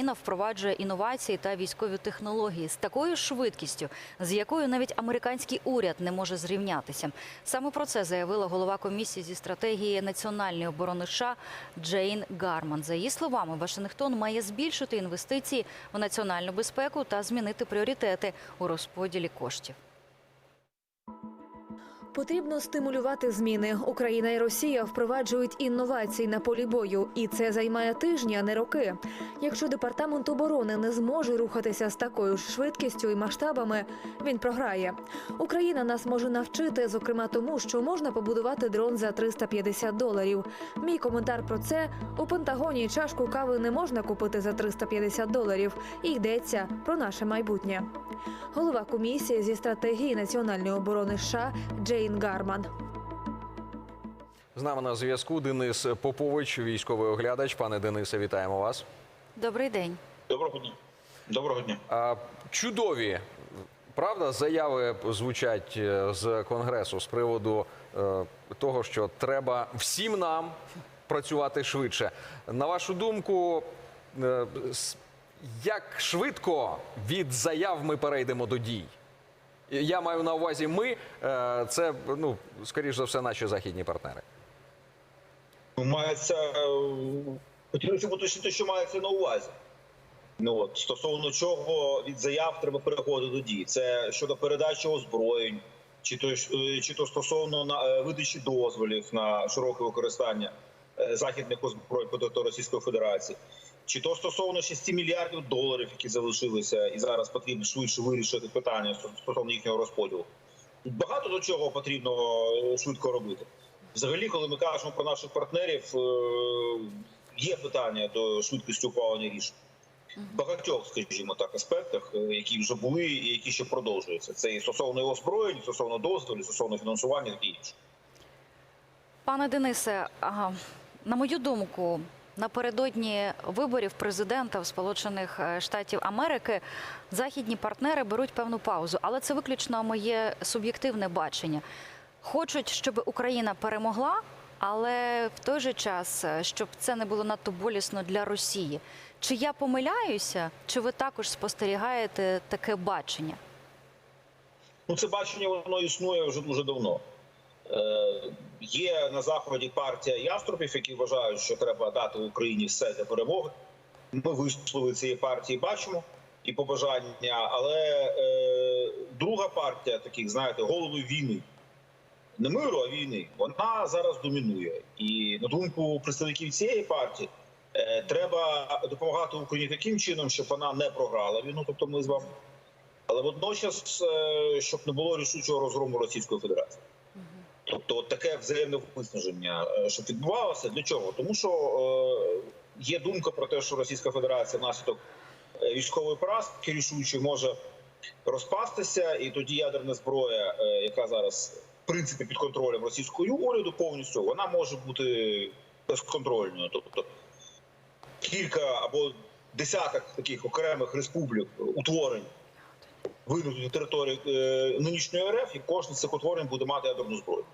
Україна впроваджує інновації та військові технології з такою швидкістю, з якою навіть американський уряд не може зрівнятися. Саме про це заявила голова комісії зі стратегії національної оборони США Джейн Гарман. За її словами, Вашингтон має збільшити інвестиції в національну безпеку та змінити пріоритети у розподілі коштів. Потрібно стимулювати зміни. Україна і Росія впроваджують інновації на полі бою, і це займає тижні, а не роки. Якщо департамент оборони не зможе рухатися з такою ж швидкістю і масштабами, він програє. Україна нас може навчити, зокрема тому, що можна побудувати дрон за 350 доларів. Мій коментар про це у Пентагоні чашку кави не можна купити за 350 доларів. І йдеться про наше майбутнє. Голова комісії зі стратегії національної оборони США Джейн Гарман. З нами на зв'язку Денис Попович, військовий оглядач. Пане Денисе, вітаємо вас. Добрий день. Доброго дня. Доброго дня. А, чудові, правда, заяви звучать е, з конгресу з приводу е, того, що треба всім нам працювати швидше. На вашу думку, е, як швидко від заяв ми перейдемо до дій? Я маю на увазі, ми е, це ну скоріш за все, наші західні партнери. Мається е, хотілося б уточнити, що мається на увазі. Ну от стосовно чого від заяв треба переходити до дій. Це щодо передачі озброєнь, чи то е, чи то стосовно на видачі дозволів на широке використання західних озброєнь проти Російської Федерації, чи то стосовно 6 мільярдів доларів, які залишилися, і зараз потрібно швидше вирішити питання стосовно їхнього розподілу. Багато до чого потрібно е, швидко робити. Взагалі, коли ми кажемо про наших партнерів, е, є питання до швидкості ухвалення рішень. В багатьох, скажімо так, аспектах, е, які вже були і які ще продовжуються. Це і стосовно озброєнь, стосовно дозволів, стосовно фінансування і інше. Пане Денисе, ага, на мою думку, напередодні виборів президента в Сполучених е, Штатів Америки західні партнери беруть певну паузу, але це виключно моє суб'єктивне бачення. Хочуть, щоб Україна перемогла, але в той же час, е, щоб це не було надто болісно для Росії. Чи я помиляюся, чи ви також спостерігаєте таке бачення? Ну, це бачення воно існує вже дуже давно. Е, є на заході партія яструбів, які вважають, що треба дати Україні все для перемоги. Ми вислови цієї партії бачимо і побажання. Але е, друга партія, таких знаєте, голови війни, не миру, а війни, вона зараз домінує. І на думку представників цієї партії, е, треба допомагати Україні таким чином, щоб вона не програла війну, тобто ми з вами. Але водночас, е, щоб не було рішучого розгрому Російської Федерації. Тобто, таке взаємне виснаження, е, щоб відбувалося для чого? Тому що е, є думка про те, що Російська Федерація внаслідок е, військової поразки рішучої може розпастися, і тоді ядерна зброя, яка зараз в принципі під контролем російського уряду повністю, вона може бути безконтрольною. Тобто кілька або десяток таких окремих республік утворень винути території е, нинішньої РФ, і кожен з цих утворень буде мати ядерну зброю.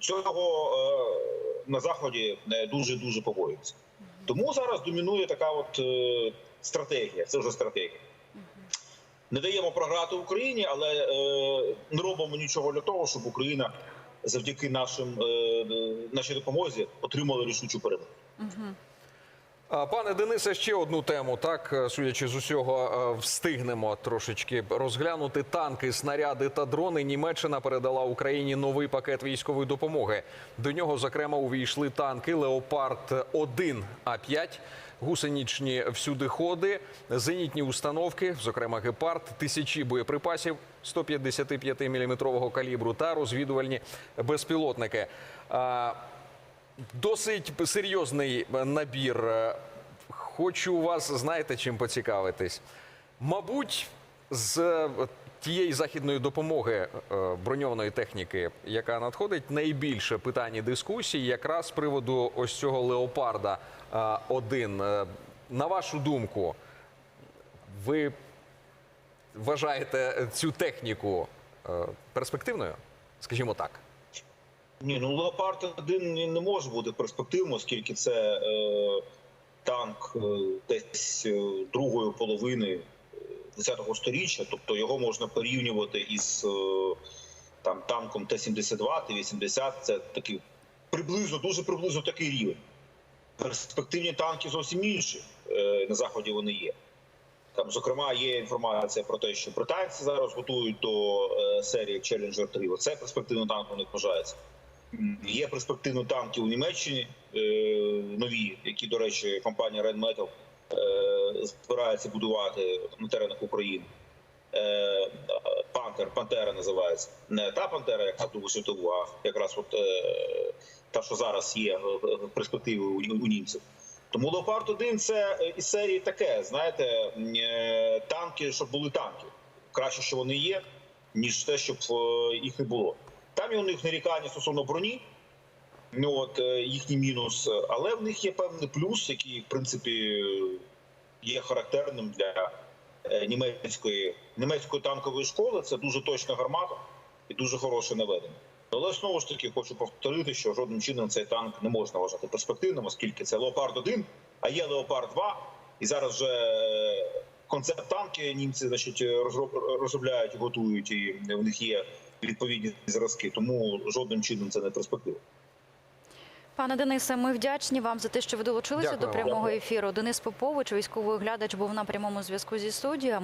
Цього е, на заході дуже дуже побоюються. Тому зараз домінує така от е, стратегія. Це вже стратегія. Не даємо програти Україні, але е, не робимо нічого для того, щоб Україна завдяки нашим нашій допомозі отримала рішучу перемогу. А, Пане Денисе, ще одну тему. Так, е, судячи з усього, е, встигнемо трошечки розглянути танки, снаряди та дрони. Німеччина передала Україні новий пакет військової допомоги. До нього, зокрема, увійшли танки Леопард 1 А5, гусенічні всюдиходи, зенітні установки, зокрема гепард, тисячі боєприпасів 155-мм калібру та розвідувальні безпілотники. Досить серйозний набір. Хочу вас, знаєте, чим поцікавитись. Мабуть, з тієї західної допомоги е, броньованої техніки, яка надходить, найбільше питань і дискусій, якраз з приводу ось цього леопарда 1. На вашу думку, ви вважаєте цю техніку е, перспективною? Скажімо так. Ні, ну леопард 1 не може бути перспективним, оскільки це е, танк е, десь е, другої половини 10-го сторіччя, тобто його можна порівнювати із е, там танком Т-72, Т-80. Це такий приблизно, дуже приблизно такий рівень. Перспективні танки зовсім інші на заході вони є. Там, зокрема, є інформація про те, що британці зараз готують до серії Challenger 3. Оце перспективний танк у них вважається. Є перспективні танки у Німеччині е, нові, які, до речі, компанія Rheinmetall е, збирається будувати на теренах України. Е, Пантер, Пантера називається. Не та Пантера, як на Другу світову, а якраз от та, що зараз є в перспективі у, у німців. Тому Леопард 1 це із серії таке, знаєте, танки, щоб були танки. Краще, що вони є, ніж те, щоб їх не було. Там є у них нарікання стосовно броні, ну от е, їхній мінус, але в них є певний плюс, який, в принципі, є характерним для е, німецької, німецької танкової школи. Це дуже точна гармата і дуже хороше наведення. Але знову ж таки хочу повторити, що жодним чином цей танк не можна вважати перспективним, оскільки це Леопард 1, а є Леопард 2, і зараз вже е, концепт танки німці значить, розроб- розробляють, готують, і в них є відповідні зразки. Тому жодним чином це не перспектива. Пане Денисе, ми вдячні вам за те, що ви долучилися Дякую до прямого ефіру. Денис Попович, військовий оглядач, був на прямому зв'язку зі студією.